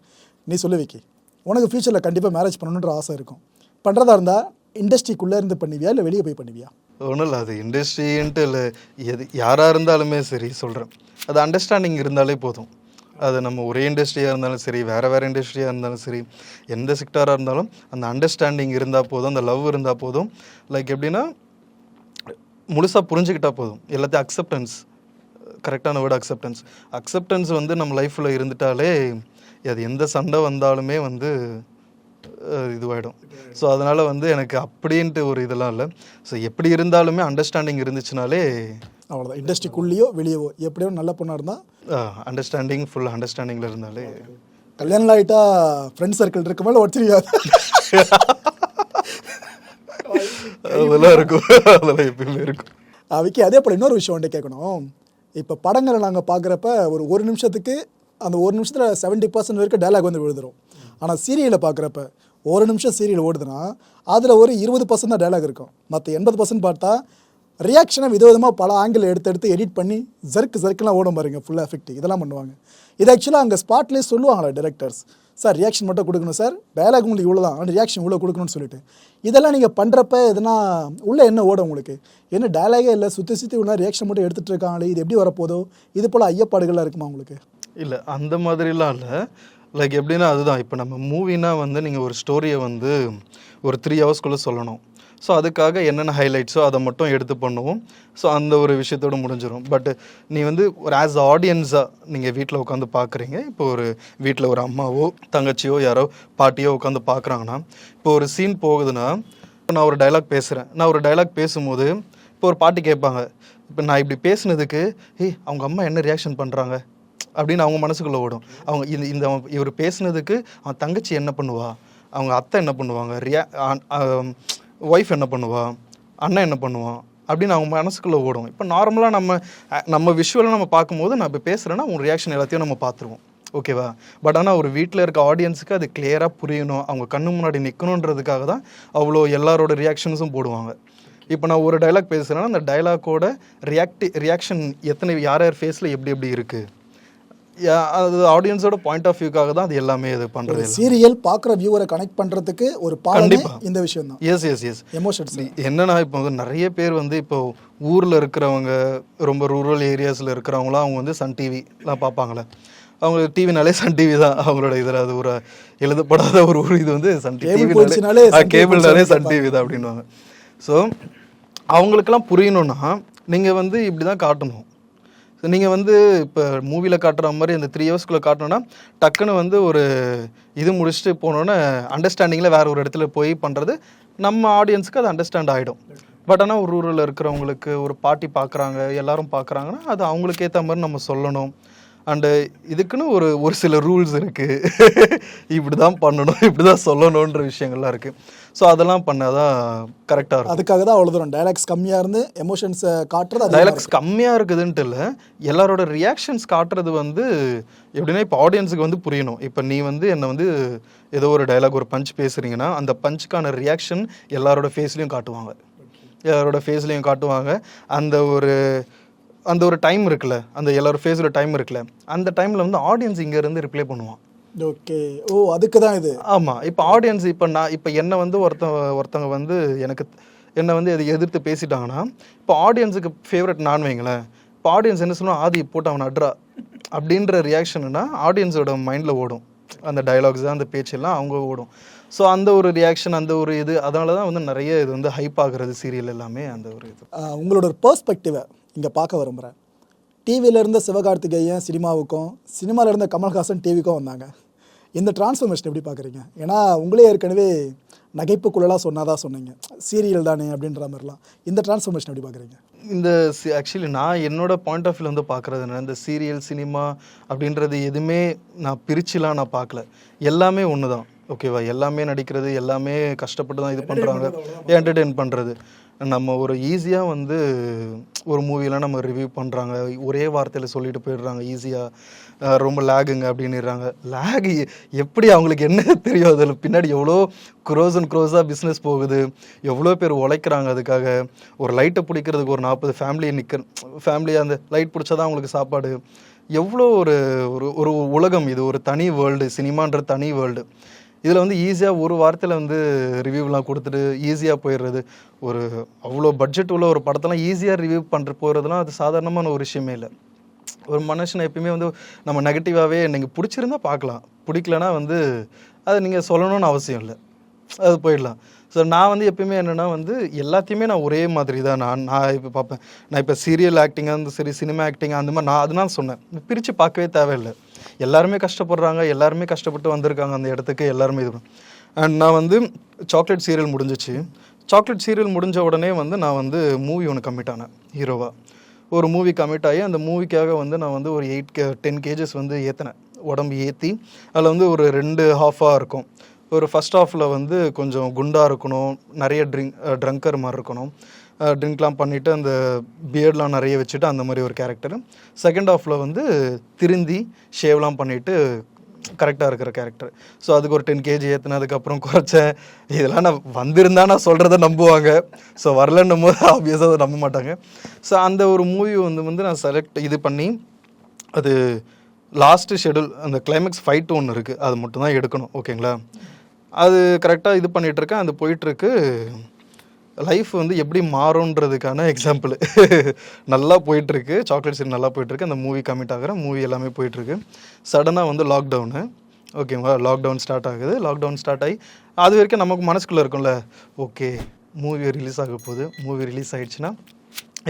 நீ சொல்லு வைக்கி. உனக்கு ஃப்யூச்சரில் கண்டிப்பாக மேரேஜ் பண்ணணுன்ற ஆசை இருக்கும். பண்ணுறதா இருந்தால் இண்டஸ்ட்ரிக்குள்ளே இருந்து பண்ணுவியா இல்லை வெளியே போய் பண்ணுவியா? ஒன்றும் இல்லை. அது இண்டஸ்ட்ரின்ட்டு இல்லை. எது யாராக இருந்தாலுமே சரி சொல்கிறேன் அது அண்டர்ஸ்டாண்டிங் இருந்தாலே போதும். அது நம்ம ஒரே இண்டஸ்ட்ரியாக இருந்தாலும் சரி வேறு வேறு இண்டஸ்ட்ரியாக இருந்தாலும் சரி எந்த செக்டாராக இருந்தாலும் அந்த அண்டர்ஸ்டாண்டிங் இருந்தால் போதும் அந்த லவ் இருந்தால் போதும். லைக் எப்படின்னா முழுசாக புரிஞ்சுக்கிட்டால் போதும். எல்லாத்தையும் அக்செப்டன்ஸ் கரெக்டான வேர்டு அக்செப்டன்ஸ் அக்செப்டன்ஸ் வந்து நம்ம லைஃப்பில் இருந்துட்டாலே அது எந்த சண்டை வந்தாலுமே வந்து இதுவாகிடும் இதுவாயிடும். ஸோ அதனால் வந்து எனக்கு அப்படின்ட்டு ஒரு இதெல்லாம் இல்லை. ஸோ எப்படி இருந்தாலுமே அண்டர்ஸ்டாண்டிங் இருந்துச்சுனாலே அவ்வளோதான் இண்டஸ்ட்ரிக்குள்ளேயோ வெளியவோ எப்படியோ நல்ல பொண்ணாக இருந்தால் அண்டர்ஸ்டாண்டிங் ஃபுல் அண்டர்ஸ்டாண்டிங்கில் இருந்தாலே. கல்யாணம் ஆகிட்டா ஃப்ரெண்ட் சர்க்கிள் இருக்க மேலே உடச்சிருக்காது அதெல்லாம் இருக்கும். அதெல்லாம் எப்பயுமே இருக்கும். விக்கி அதே போல் இன்னொரு விஷயம் வந்துட்டு கேட்கணும். இப்போ படங்களை நாங்கள் பார்க்குறப்ப ஒரு ஒரு நிமிஷத்துக்கு அந்த ஒரு நிமிஷத்தில் செவன்ட்டி பர்சன்ட் வரைக்கும் டயலாக் வந்து விழுதுரும் ஆனால் சீரியலை பார்க்குறப்ப ஒரு நிமிஷம் சீரியல் ஓடுதுன்னா அதில் ஒரு இருபது பர்சன்ட் தான் டயலாக் இருக்கும். மற்ற எண்பது பர்சன்ட் பார்த்தா ரியாக்ஷனை விதவிதமாக பல ஆங்கிள் எடுத்து எடுத்து எடிட் பண்ணி ஜர்க்கு ஜர்க்குலாம் ஓடும் பாருங்க ஃபுல் எஃபெக்ட் இதெல்லாம் பண்ணுவாங்க. இது ஆக்சுவலாக அங்கே ஸ்பாட்லேயே சொல்லுவாங்களா டேரக்டர்ஸ் சார் ரியாக்ஷன் மட்டும் கொடுக்கணும் சார் டயலாக் உங்களுக்கு இவ்வளோ தான் ஆனால் ரியாக்ஷன் இவ்வளோ கொடுக்கணும்னு சொல்லிட்டு. இதெல்லாம் நீங்கள் பண்ணுறப்ப எதுனா உள்ளே என்ன ஓடும் உங்களுக்கு? என்ன டயலாகே இல்லை சுற்றி சுற்றி உள்ள ரியாக்ஷன் மட்டும் எடுத்துகிட்டு இருக்காங்களே இது எப்படி வரப்போதோ? இது போல் ஐயப்பாடுகள்லாம் இருக்குமா உங்களுக்கு? இல்லை அந்த மாதிரிலாம் இல்லை. லைக் எப்படின்னா அதுதான். இப்போ நம்ம மூவினா வந்து நீங்கள் ஒரு ஸ்டோரியை வந்து ஒரு த்ரீ ஹவர்ஸ்க்குள்ளே சொல்லணும். ஸோ அதுக்காக என்னென்ன ஹைலைட்ஸோ அதை மட்டும் எடுத்து பண்ணுவோம். ஸோ அந்த ஒரு விஷயத்தோட முடிஞ்சிடும் பட் நீ வந்து ஒரு ஆஸ் ஆடியன்ஸாக நீங்கள் வீட்டில் உட்காந்து பார்க்குறீங்க இப்போ ஒரு வீட்டில் ஒரு அம்மாவோ தங்கச்சியோ யாரோ பாட்டியோ உட்காந்து பார்க்குறாங்கன்னா இப்போ ஒரு சீன் போகுதுன்னா இப்போ நான் ஒரு டைலாக் பேசுகிறேன் நான் ஒரு டைலாக் பேசும்போது இப்போ ஒரு பாட்டி கேட்பாங்க. இப்போ நான் இப்படி பேசுனதுக்கு ஏய் அவங்க அம்மா என்ன ரியாக்ஷன் பண்ணுறாங்க அப்படின்னு அவங்க மனசுக்குள்ளே ஓடும். அவங்க இந்த இந்த இவர் பேசுனதுக்கு அவன் தங்கச்சி என்ன பண்ணுவா? அவங்க அத்தை என்ன பண்ணுவாங்க? ரியா ஒய்ஃப் என்ன பண்ணுவா? அண்ணன் என்ன பண்ணுவான் அப்படின்னு அவங்க மனசுக்குள்ளே ஓடும். இப்போ நார்மலாக நம்ம நம்ம விஷுவலாக நம்ம பார்க்கும்போது நான் இப்போ பேசுகிறேன்னா உங்கள் ரியாக்ஷன் எல்லாத்தையும் நம்ம பார்த்துருவோம். ஓகேவா பட் ஆனால் ஒரு வீட்டில் இருக்க ஆடியன்ஸுக்கு அது கிளியராக புரியணும். அவங்க கண்ணு முன்னாடி நிற்கணுன்றதுக்காக தான் அவ்வளோ எல்லாரோட ரியாக்ஷன்ஸும் போடுவாங்க. இப்போ நான் ஒரு டைலாக் பேசுகிறேன்னா அந்த டைலாக்கோட ரியாக்டி ரியாக்ஷன் எத்தனை யார் யார் ஃபேஸில் எப்படி எப்படி இருக்குது அது ஆடியன்ஸோட பாயிண்ட் ஆஃப் வியூக்காக தான் அது எல்லாமே இது பண்ணுறது சீரியல் பார்க்குற வியூவரை கனெக்ட் பண்ணுறதுக்கு ஒரு பாடமே கண்டிப்பா. இந்த விஷயம் தான் எஸ் எஸ் எஸ் எமோஷன்ஸ் என்னன்னா இப்போ வந்து நிறைய பேர் வந்து இப்போ ஊரில் இருக்கிறவங்க ரொம்ப ரூரல் ஏரியாஸில் இருக்கிறவங்களாம் அவங்க வந்து சன் டிவிலாம் பார்ப்பாங்களே அவங்க டிவினாலே சன் டிவி தான். அவங்களோட இதில் அது ஒரு எழுதப்படாத ஒரு ஒரு இது வந்து சன் Cable போயிடுச்சுனாலே டிவி Sun TV கேபிள்னாலே சன் டிவி தான் அப்படின்வாங்க ஸோ அவங்களுக்கெல்லாம் புரியணும்னா நீங்கள் வந்து இப்படி தான் காட்டணும். நீங்கள் வந்து இப்போ மூவியில் காட்டுற மாதிரி அந்த த்ரீ ஹவர்ஸ்க்குள்ளே காட்டணும்னா டக்குன்னு வந்து ஒரு இது முடிச்சுட்டு போனோன்னே அண்டர்ஸ்டாண்டிங்கில் வேறு ஒரு இடத்துல போய் பண்ணுறது நம்ம ஆடியன்ஸுக்கு அது அண்டர்ஸ்டாண்ட் ஆகிடும் பட் ஆனால் ஒரு ரூரலில் இருக்கிறவங்களுக்கு ஒரு பாட்டி பார்க்குறாங்க எல்லாரும் பார்க்குறாங்கன்னா அது அவங்களுக்கு ஏற்ற மாதிரி நம்ம சொல்லணும். அண்டு இதுக்குன்னு ஒரு ஒரு சில ரூல்ஸ் இருக்குது இப்படி தான் பண்ணணும் இப்படி தான் சொல்லணுன்ற விஷயங்கள்லாம் இருக்குது ஸோ அதெல்லாம் பண்ணாதான் கரெக்டாக இருக்கும். அதுக்காக தான் அவ்வளோ தூரம். டைலாக்ஸ் கம்மியாக இருந்து எமோஷன்ஸை காட்டுறது டைலாக்ஸ் கம்மியாக இருக்குதுன்ட்டு இல்லை. எல்லாரோட ரியாக்ஷன்ஸ் காட்டுறது வந்து எப்படின்னா இப்போ ஆடியன்ஸுக்கு வந்து புரியணும். இப்போ நீ வந்து என்னை வந்து ஏதோ ஒரு டைலாக் ஒரு பஞ்ச் பேசுறீங்கன்னா அந்த பஞ்சுக்கான ரியாக்ஷன் எல்லாரோட ஃபேஸ்லேயும் காட்டுவாங்க. எல்லாரோட ஃபேஸ்லேயும் காட்டுவாங்க. அந்த ஒரு அந்த ஒரு டைம் இருக்குல்ல அந்த எல்லாரோட ஃபேஸில் டைம் இருக்குல்ல அந்த டைமில் வந்து ஆடியன்ஸ் இங்கேருந்து ரிப்ளை பண்ணுவான். ஓகே ஓ அதுக்கு தான் இது. ஆமாம் இப்போ ஆடியன்ஸ் இப்போ நான் இப்போ என்னை வந்து ஒருத்தன் ஒருத்தவங்க வந்து எனக்கு என்னை வந்து எது எதிர்த்து பேசிட்டாங்கன்னா இப்போ ஆடியன்ஸுக்கு ஃபேவரட் நான் வைங்களேன். இப்போ ஆடியன்ஸ் என்ன சொல்லுவோம் ஆதி போட்டு அவன் அட்ரா அப்படின்ற ரியாக்ஷன்னா ஆடியன்ஸோட மைண்டில் ஓடும். அந்த டயலாக்ஸ் அந்த பேச்செல்லாம் அவங்க ஓடும். ஸோ அந்த ஒரு ரியாக்ஷன் அந்த ஒரு இது அதனால தான் வந்து நிறைய இது வந்து ஹைப் ஆகுறது சீரியல் எல்லாமே அந்த ஒரு இது. உங்களோட பெர்ஸ்பெக்டிவை இங்கே பார்க்க விரும்புகிறேன் டிவியில் இருந்த சிவகார்த்திகேயன் சினிமாவுக்கும் சினிமாவில் இருந்த கமல்ஹாசன் டிவிக்கும் வந்தாங்க. இந்த டிரான்ஸ்ஃபர்மேஷன் எப்படி பார்க்குறீங்க? ஏன்னா உங்களே ஏற்கனவே நகைப்புக்குள்ளலாம் சொன்னாதான் சொன்னீங்க. சீரியல் தானே அப்படின்ற மாதிரிலாம். இந்த டிரான்ஸ்ஃபர்மேஷன் எப்படி பார்க்குறீங்க? இந்த ஆக்சுவலி நான் என்னோட பாயிண்ட் ஆஃப் வியூ வந்து பார்க்குறது என்ன இந்த சீரியல் சினிமா அப்படின்றது எதுவுமே நான் பிரிச்சுலாம் நான் பார்க்கல. எல்லாமே ஒன்று தான் ஓகேவா? எல்லாமே நடிக்கிறது எல்லாமே கஷ்டப்பட்டு தான் இது பண்ணுறாங்க என்டர்டெயின் பண்ணுறது நம்ம ஒரு ஈஸியாக வந்து ஒரு மூவிலாம் நம்ம ரிவ்யூ பண்ணுறாங்க ஒரே வார்த்தையில் சொல்லிட்டு போயிடுறாங்க ஈஸியாக ரொம்ப லேகுங்க அப்படின்னுறாங்க. லேக் எப்படி அவங்களுக்கு என்ன தெரியும்? அதில் பின்னாடி எவ்வளோ க்ரோஸ் அண்ட் க்ரோஸாக பிஸ்னஸ் போகுது. எவ்வளோ பேர் உழைக்கிறாங்க அதுக்காக. ஒரு லைட்டை பிடிக்கிறதுக்கு ஒரு நாற்பது ஃபேமிலி நிற்க ஃபேமிலி அந்த லைட் பிடிச்சாதான் அவங்களுக்கு சாப்பாடு. எவ்வளோ ஒரு ஒரு ஒரு உலகம் இது. ஒரு தனி வேர்ல்டு சினிமான்ற தனி வேர்ல்டு இதில் வந்து ஈஸியாக ஒரு வாரத்தில் வந்து ரிவ்யூலாம் கொடுத்துட்டு ஈஸியாக போயிடுறது. ஒரு அவ்வளோ பட்ஜெட் உள்ள ஒரு படத்தெல்லாம் ஈஸியாக ரிவ்யூ பண்ணுற போகிறதுலாம் அது சாதாரணமான ஒரு விஷயமே இல்லை. ஒரு மனுஷனை எப்பயுமே வந்து நம்ம நெகட்டிவாகவே நீங்கள் பிடிச்சிருந்தா பார்க்கலாம். பிடிக்கலனா வந்து அதை நீங்கள் சொல்லணும்னு அவசியம் இல்லை. அது போயிடலாம். ஸோ நான் வந்து எப்பயுமே என்னென்னா வந்து எல்லாத்தையுமே நான் ஒரே மாதிரி தான் நான் நான் இப்போ பார்ப்பேன். நான் இப்போ சீரியல் ஆக்டிங்காக இருந்து சரி சினிமா ஆக்டிங் அந்த மாதிரி நான் அதனால சொன்னேன். பிரித்து பார்க்கவே தேவையில்லை. எல்லாருமே கஷ்டப்படுறாங்க எல்லாருமே கஷ்டப்பட்டு வந்திருக்காங்க அந்த இடத்துக்கு எல்லாருமே இது அண்ட் நான் வந்து சாக்லேட் சீரியல் முடிஞ்சிச்சு. சாக்லேட் சீரியல் முடிஞ்ச உடனே வந்து நான் வந்து மூவி ஒன்று கம்மிட் ஆனேன் ஹீரோவாக ஒரு மூவி கமிட் ஆகி அந்த மூவிக்காக வந்து நான் வந்து ஒரு எயிட் கே டென் கேஜஸ் வந்து ஏற்றினேன் உடம்பு ஏற்றி அதில் வந்து ஒரு ரெண்டு ஹாஃபாக இருக்கும். ஒரு ஃபஸ்ட் ஹாஃபில் வந்து கொஞ்சம் குண்டாக இருக்கணும் நிறைய ட்ரிங்க் ட்ரங்கர் மாதிரி இருக்கணும். ட்ரிங்க்லாம் பண்ணிவிட்டு அந்த பியர்ட்லாம் நிறைய வச்சுட்டு அந்த மாதிரி ஒரு கேரக்டர் செகண்ட் ஹாஃபில் வந்து திருந்தி ஷேவ்லாம் பண்ணிவிட்டு கரெக்டாக இருக்கிற கேரக்டர் ஸோ அதுக்கு ஒரு டென் கேஜி ஏற்றினதுக்கப்புறம் குறைச்சேன் இதெல்லாம் நான் வந்திருந்தா நான் சொல்கிறத நம்புவாங்க. ஸோ வரலன்னும் போது ஆப்வியஸாக அதை நம்ப மாட்டாங்க. ஸோ அந்த ஒரு மூவி வந்து வந்து நான் செலக்ட் இது பண்ணி அது லாஸ்ட்டு ஷெடியூல் அந்த கிளைமேக்ஸ் ஃபைட் ஒன்று இருக்குது அது மட்டும் தான் எடுக்கணும் ஓகேங்களா அது கரெக்டாக இது பண்ணிகிட்ருக்கேன் அது போயிட்டுருக்கு லைஃப் வந்து எப்படி மாறும்ன்றதுக்கான எக்ஸாம்பிள் நல்லா போயிட்டுருக்கு. சாக்லேட் சீன் நல்லா போயிட்டுருக்கு. அந்த மூவி கமிட் ஆகிற மூவி எல்லாமே போயிட்டுருக்கு. சடனாக வந்து லாக்டவுனு ஓகேவா லாக்டவுன் ஸ்டார்ட் ஆகுது. லாக்டவுன் ஸ்டார்ட் ஆகி அது வரைக்கும் நமக்கு மனசுக்குள்ளே இருக்கும்ல. ஓகே மூவி ரிலீஸ் ஆக போகுது. மூவி ரிலீஸ் ஆகிடுச்சுன்னா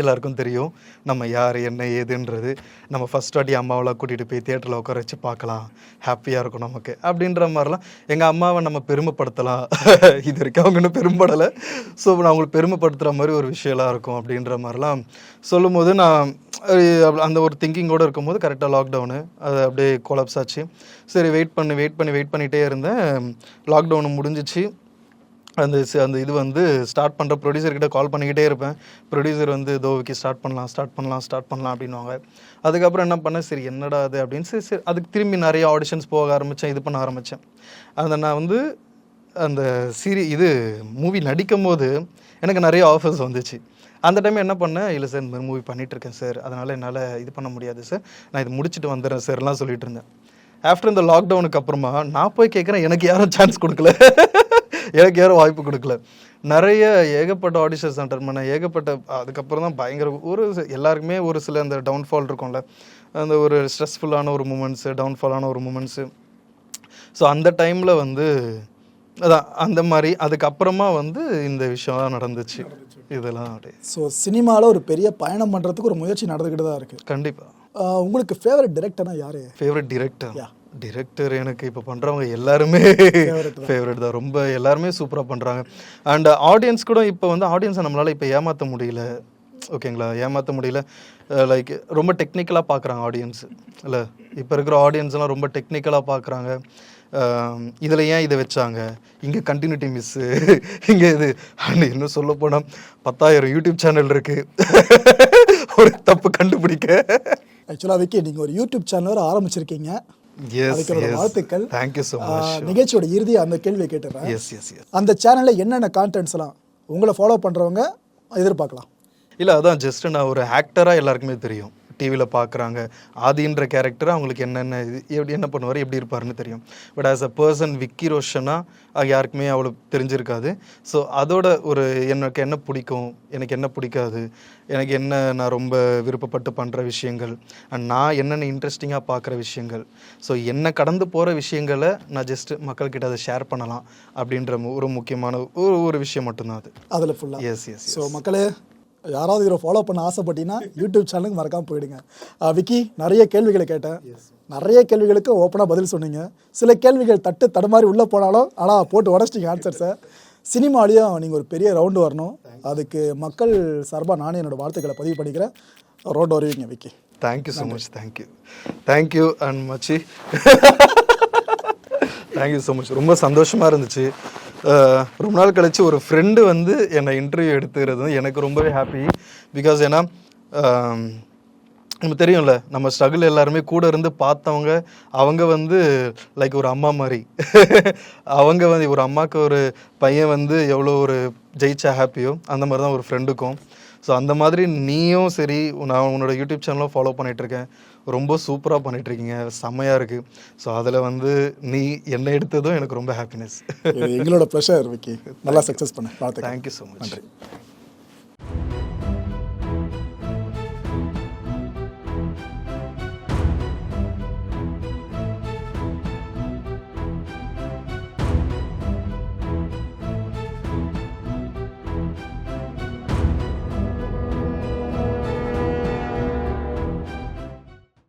எல்லாருக்கும் தெரியும். நம்ம யார் என்ன ஏதுன்றது. நம்ம ஃபஸ்ட் வாட்டி அம்மாவெல்லாம் கூட்டிகிட்டு போய் தேட்டரில் உட்கார வச்சு பார்க்கலாம். ஹாப்பியாக இருக்கும் நமக்கு. அப்படின்ற மாதிரிலாம் எங்கள் அம்மாவை நம்ம பெருமைப்படுத்தலாம். இது வரைக்கும் அவங்க இன்னும் பெரும்படலை. ஸோ நான் அவங்களுக்கு பெருமைப்படுத்துகிற மாதிரி ஒரு விஷயம்லாம் இருக்கும் அப்படின்ற மாதிரிலாம் சொல்லும்போது நான் அந்த ஒரு திங்கிங்கோடு இருக்கும்போது கரெக்டாக லாக்டவுனு அது அப்படியே கொலாப்ஸ் ஆச்சு. சரி வெயிட் பண்ணி வெயிட் பண்ணி வெயிட் பண்ணிகிட்டே இருந்தேன். லாக்டவுன் முடிஞ்சிச்சு. அந்த அந்த இது வந்து ஸ்டார்ட் பண்ணுற ப்ரொடியூசர்கிட்ட கால் பண்ணிக்கிட்டே இருப்பேன். ப்ரொடியூசர் வந்து தோவிக்கு ஸ்டார்ட் பண்ணலாம் ஸ்டார்ட் பண்ணலாம் ஸ்டார்ட் பண்ணலாம் அப்படின்னுவாங்க. அதுக்கப்புறம் என்ன பண்ணேன் சரி என்னடா அது அப்படின்னு சரி சரி அதுக்கு திரும்பி நிறைய ஆடிஷன்ஸ் போக ஆரம்பித்தேன் இது பண்ண ஆரம்பித்தேன் அந்த நான் வந்து அந்த சீரி இது மூவி நடிக்கும் போது எனக்கு நிறைய ஆஃபர்ஸ் வந்துச்சு. அந்த டைம் என்ன பண்ணேன் இல்லை சார் இந்த மாதிரி மூவி பண்ணிகிட்ருக்கேன் சார் அதனால் என்னால் இது பண்ண முடியாது சார் நான் இது முடிச்சுட்டு வந்துடுறேன் சார்லாம் சொல்லிட்டு இருந்தேன். ஆஃப்டர் இந்த லாக்டவுனுக்கு அப்புறமா நான் போய் கேட்குறேன் எனக்கு யாரும் சான்ஸ் கொடுக்கல. எனக்கு யாரும் வாய்ப்பு கொடுக்கல. நிறைய ஏகப்பட்ட ஆடிஷன்ஸ் அட்டன் பண்ணேன் ஏகப்பட்ட அதுக்கப்புறம் தான் பயங்கர ஒரு எல்லாருக்குமே ஒரு சில அந்த டவுன்ஃபால் இருக்கும்ல. அந்த ஒரு ஸ்ட்ரெஸ்ஃபுல்லான ஒரு மூமெண்ட்ஸு டவுன்ஃபாலான ஒரு மூமெண்ட்ஸு ஸோ அந்த டைமில் வந்து அதான் அந்த மாதிரி அதுக்கப்புறமா வந்து இந்த விஷயம்லாம் நடந்துச்சு. இதெல்லாம் அப்படியே. ஸோ சினிமாவில் ஒரு பெரிய பயணம் பண்ணுறதுக்கு ஒரு முயற்சி நடந்துக்கிட்டு தான் இருக்குது கண்டிப்பாக உங்களுக்கு ஃபேவரட் டிரெக்டர்னா யார்? Favourite director. டிரெக்டர் எனக்கு இப்போ பண்ணுறவங்க எல்லாருமே ஃபேவரட் தான். ரொம்ப எல்லாருமே சூப்பராக பண்ணுறாங்க அண்ட் ஆடியன்ஸ் கூட இப்போ வந்து ஆடியன்ஸை நம்மளால் இப்போ ஏமாற்ற முடியல. ஓகேங்களா? ஏமாற்ற முடியல. லைக் ரொம்ப டெக்னிக்கலாக பார்க்குறாங்க ஆடியன்ஸ் இல்லை இப்போ இருக்கிற ஆடியன்ஸ்லாம் ரொம்ப டெக்னிக்கலாக பார்க்குறாங்க இதில் ஏன் இதை வச்சாங்க? இங்கே கண்டினியூட்டி மிஸ்ஸு இங்கே இது. அண்ட் இன்னும் சொல்ல போனால் பத்தாயிரம் யூடியூப் சேனல் இருக்குது ஒரு தப்பு கண்டுபிடிக்க. ஆக்சுவலாக விக்கி நீங்கள் ஒரு யூடியூப் சேனல் ஆரம்பிச்சிருக்கீங்க. எஸ் அதுக்கு என்னோட வாழ்த்துக்கள். நிகழ்ச்சியோட இறுதி அந்த கேள்வியை கேட்டுறேன். அந்த சேனலில் என்னென்ன கான்டென்ட்ஸ்லாம் உங்களை ஃபாலோ பண்ணுறவங்க எதிர்பார்க்கலாம். இல்லை அதான் ஜஸ்ட் நான் ஒரு ஆக்டராக எல்லாருக்குமே தெரியும். டிவியில் பார்க்குறாங்க ஆதின்ற கேரக்டர் அவங்களுக்கு என்னென்ன இது எப்படி என்ன பண்ணுவார் எப்படி இருப்பாருன்னு தெரியும். But as a person Vicky ரோஷனாக யாருக்குமே அவ்வளோ தெரிஞ்சிருக்காது. ஸோ அதோட ஒரு எனக்கு என்ன பிடிக்கும் எனக்கு என்ன பிடிக்காது எனக்கு என்ன நான் ரொம்ப விருப்பப்பட்டு பண்ணுற விஷயங்கள் அண்ட் நான் என்னென்ன இன்ட்ரெஸ்டிங்காக பார்க்குற விஷயங்கள். ஸோ என்ன கடந்து போகிற விஷயங்களை நான் ஜஸ்ட் மக்கள்கிட்ட அதை ஷேர் பண்ணலாம் அப்படின்ற ஒரு முக்கியமான ஒரு ஒரு விஷயம் மட்டும்தான் அது. அதில் ஃபுல்லாக எஸ் எஸ் ஸோ மக்களே யாராவது இவரை ஃபாலோ பண்ண ஆசைப்பட்டீங்கன்னா யூடியூப் சேனலுக்கு மறக்காமல் போயிடுங்க. விக்கி நிறைய கேள்விகளை கேட்டேன். நிறைய கேள்விகளுக்கு ஓப்பனாக பதில் சொன்னீங்க. சில கேள்விகள் தட்டு தடுமாறி உள்ளே போனாலும் ஆனால் போட்டு உடச்சிட்டீங்க ஆன்சர்ஸை சினிமாலேயும் நீங்கள் ஒரு பெரிய ரவுண்டு வரணும். அதுக்கு மக்கள் சார்பாக நானே என்னோட வாழ்த்துக்களை பதிவு பண்ணிக்கிறேன். ரவுண்டு வருவீங்க Vicky. Thank you so much thank you thank you and மச்சி தேங்க்யூ ஸோ மச் ரொம்ப சந்தோஷமாக இருந்துச்சு. ரொம்ப நாள் கழிச்சு ஒரு ஃப்ரெண்டு வந்து என்னை இன்டர்வியூ எடுத்துக்கிறது எனக்கு ரொம்பவே ஹாப்பி பிகாஸ் ஏன்னா நம்ம தெரியும்ல நம்ம ஸ்ட்ரகிள் எல்லாருமே கூட இருந்து பார்த்தவங்க அவங்க வந்து லைக் ஒரு அம்மா மாதிரி. அவங்க வந்து ஒரு அம்மாவுக்கு ஒரு பையன் வந்து எவ்வளோ ஒரு ஜெயிச்சா ஹாப்பியோ அந்த மாதிரி தான் ஒரு ஃப்ரெண்டுக்கும் ஸோ அந்த மாதிரி நீயும் சரி நான் உன்னோட யூடியூப் சேனலும் ஃபாலோ இருக்கேன். ரொம்ப சூப்பராக பண்ணிகிட்ருக்கீங்க செம்மையாக இருக்குது ஸோ அதில் வந்து நீ என்னை எடுத்ததும் எனக்கு ரொம்ப ஹாப்பினஸ் எங்களோட ப்ரெஷர் விக்கி. நல்லா சக்ஸஸ் பண்ண. தேங்க்யூ ஸோ மச் நன்றி.